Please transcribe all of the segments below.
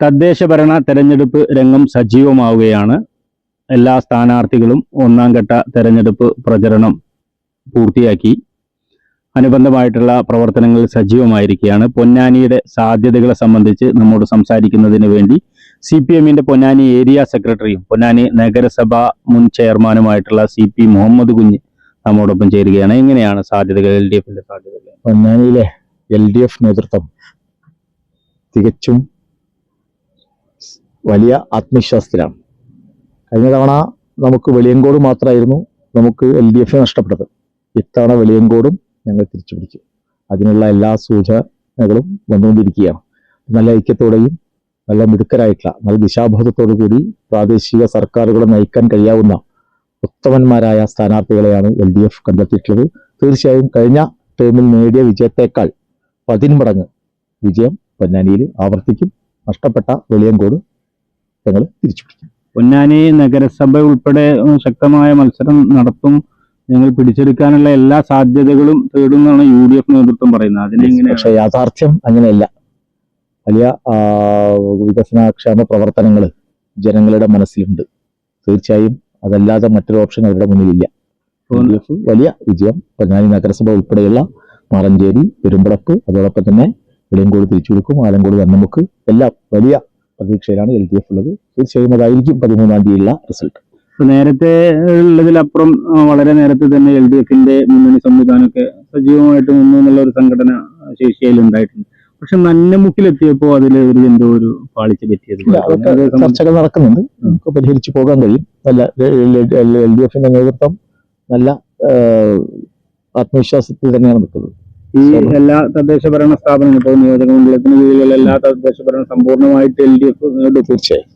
തദ്ദേശ ഭരണ തെരഞ്ഞെടുപ്പ് രംഗം സജീവമാവുകയാണ്. എല്ലാ സ്ഥാനാർത്ഥികളും ഒന്നാം ഘട്ട തെരഞ്ഞെടുപ്പ് പ്രചരണം പൂർത്തിയാക്കി. അനുബന്ധമായിട്ടുള്ള പ്രവർത്തനങ്ങൾ സജീവമായിരിക്കുകയാണ്. പൊന്നാനിയുടെ സാധ്യതകളെ സംബന്ധിച്ച് നമ്മോട് സംസാരിക്കുന്നതിന് വേണ്ടി സി പി എമ്മിന്റെ പൊന്നാനി ഏരിയ സെക്രട്ടറിയും പൊന്നാനി നഗരസഭാ മുൻ ചെയർമാനുമായിട്ടുള്ള സി പി മുഹമ്മദ് കുഞ്ഞ് നമ്മോടൊപ്പം ചേരുകയാണ്. എങ്ങനെയാണ് സാധ്യതകൾ എൽ ഡി എഫിന്റെ സാധ്യതകൾ? പൊന്നാനിയിലെ എൽ ഡി എഫ് നേതൃത്വം തികച്ചും വലിയ ആത്മവിശ്വാസത്തിലാണ്. കഴിഞ്ഞ തവണ നമുക്ക് വെളിയങ്കോട് മാത്രമായിരുന്നു നമുക്ക് എൽ ഡി എഫ് നഷ്ടപ്പെട്ടത്. ഇത്തവണ വെളിയങ്കോടും ഞങ്ങൾ തിരിച്ചു പിടിക്കും അതിനുള്ള എല്ലാ സൂചനകളും വന്നുകൊണ്ടിരിക്കുകയാണ്. നല്ല ഐക്യത്തോടെയും നല്ല മിടുക്കരായിട്ടുള്ള നല്ല ദിശാബോധത്തോടു കൂടി പ്രാദേശിക സർക്കാരുകളെ നയിക്കാൻ കഴിയാവുന്ന ഉത്തമന്മാരായ സ്ഥാനാർത്ഥികളെയാണ് എൽ ഡി എഫ് കണ്ടെത്തിയിട്ടുള്ളത്. തീർച്ചയായും കഴിഞ്ഞ ടേമിൽ നേടിയ വിജയത്തേക്കാൾ പതിന്മടങ്ങ് വിജയം പൊന്നാനിയിൽ ആവർത്തിക്കും. നഷ്ടപ്പെട്ട വെളിയങ്കോട് ഞങ്ങൾ തിരിച്ചു പിടിക്കും പൊന്നാനി നഗരസഭ ഉൾപ്പെടെ ശക്തമായ മത്സരം നടത്തും. ഞങ്ങൾ പിടിച്ചെടുക്കാനുള്ള എല്ലാ സാധ്യതകളും തേടുന്നതാണ് യു ഡി എഫ് നേതൃത്വം പറയുന്നത് അതിനെങ്ങനെ പക്ഷേ യാഥാർത്ഥ്യം അങ്ങനെയല്ല. വലിയ വികസനക്ഷേമ പ്രവർത്തനങ്ങൾ ജനങ്ങളുടെ മനസ്സിലുണ്ട്. തീർച്ചയായും അതല്ലാതെ മറ്റൊരു ഓപ്ഷൻ അവരുടെ മുന്നിലില്ല. വലിയ വിജയം പൊന്നാനി നഗരസഭ ഉൾപ്പെടെയുള്ള മറഞ്ചേരി പെരുമ്പടപ്പ് അതോടൊപ്പം തന്നെ വെളിയങ്കോട് തിരിച്ചു കൊടുക്കും ആലങ്കോട് വന്നമുക്ക് എല്ലാം വലിയ പ്രതീക്ഷയിലാണ് എൽ ഡി എഫ് ഉള്ളത്. തീർച്ചയായും അതായിരിക്കും പതിമൂന്നാം തീയതിയുള്ള റിസൾട്ട് നേരത്തെ ഉള്ളതിലപ്പുറം വളരെ നേരത്തെ തന്നെ എൽ ഡി എഫിന്റെ മുന്നണി സംവിധാനമൊക്കെ സജീവമായിട്ട് നിന്നു എന്നുള്ള ഒരു സംഘടന ശേഷിയിൽ ഉണ്ടായിട്ടുണ്ട്. പക്ഷെ നന്നമുക്കിലെത്തിയപ്പോൾ അതിൽ ഒരു എന്തോ ഒരു പാളിച്ച പറ്റിയത് ചർച്ചകൾ നടക്കുന്നുണ്ട്. നമുക്ക് പരിഹരിച്ചു പോകാൻ കഴിയും. നല്ല എൽ ഡി എഫിന്റെ നേതൃത്വം നല്ല ആത്മവിശ്വാസത്തിൽ തന്നെയാണ് നിൽക്കുന്നത്. ഈ എല്ലാ തദ്ദേശ ഭരണ സ്ഥാപനങ്ങളും ഇപ്പോൾ നിയോജക മണ്ഡലത്തിന് കീഴിലുള്ള എല്ലാ തദ്ദേശ ഭരണ സമ്പൂർണമായിട്ട് എൽ ഡി എഫ് തീർച്ചയായും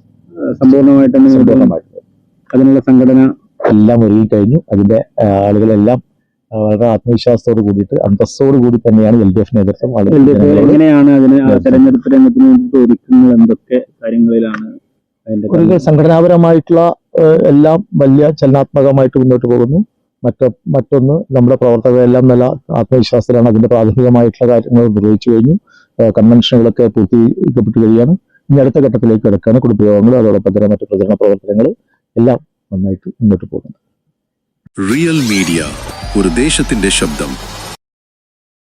സമ്പൂർണമായിട്ട് തന്നെ സമ്പൂർണമായിട്ട്. അതിനുള്ള സംഘടന എല്ലാം ഒരുങ്ങി കഴിഞ്ഞു അതിന്റെ ആളുകളെല്ലാം വളരെ ആത്മവിശ്വാസത്തോട് കൂടിയിട്ട് അന്തസ്സോട് കൂടി തന്നെയാണ് എൽ ഡി എഫ് നേതൃത്വം എൽ ഡി എഫ് എങ്ങനെയാണ് അതിന് തെരഞ്ഞെടുപ്പ് രംഗത്തിന് വേണ്ടി ഒരുക്കുന്നത് എന്തൊക്കെ കാര്യങ്ങളിലാണ് സംഘടനാപരമായിട്ടുള്ള എല്ലാം വലിയ ചലനാത്മകമായിട്ട് മുന്നോട്ട് പോകുന്നു. മറ്റ മറ്റൊന്ന് നമ്മുടെ പ്രവർത്തകരെല്ലാം നല്ല ആത്മവിശ്വാസത്തിലാണ് അതിന്റെ പ്രാഥമികമായിട്ടുള്ള കാര്യങ്ങൾ നിർവഹിച്ചു കഴിഞ്ഞു. കൺവെൻഷനുകളൊക്കെ പൂർത്തീകരിക്കപ്പെട്ട് കഴിയാണ് ഇനി അടുത്ത ഘട്ടത്തിലേക്ക് കിടക്കാണ് കുടുംബയോഗങ്ങൾ അതോടൊപ്പം തന്നെ മറ്റു പ്രചരണ പ്രവർത്തനങ്ങൾ എല്ലാം നന്നായിട്ട് മുന്നോട്ട് പോകുന്നുണ്ട്. റിയൽ മീഡിയ ഒരു ദേശത്തിന്റെ ശബ്ദം.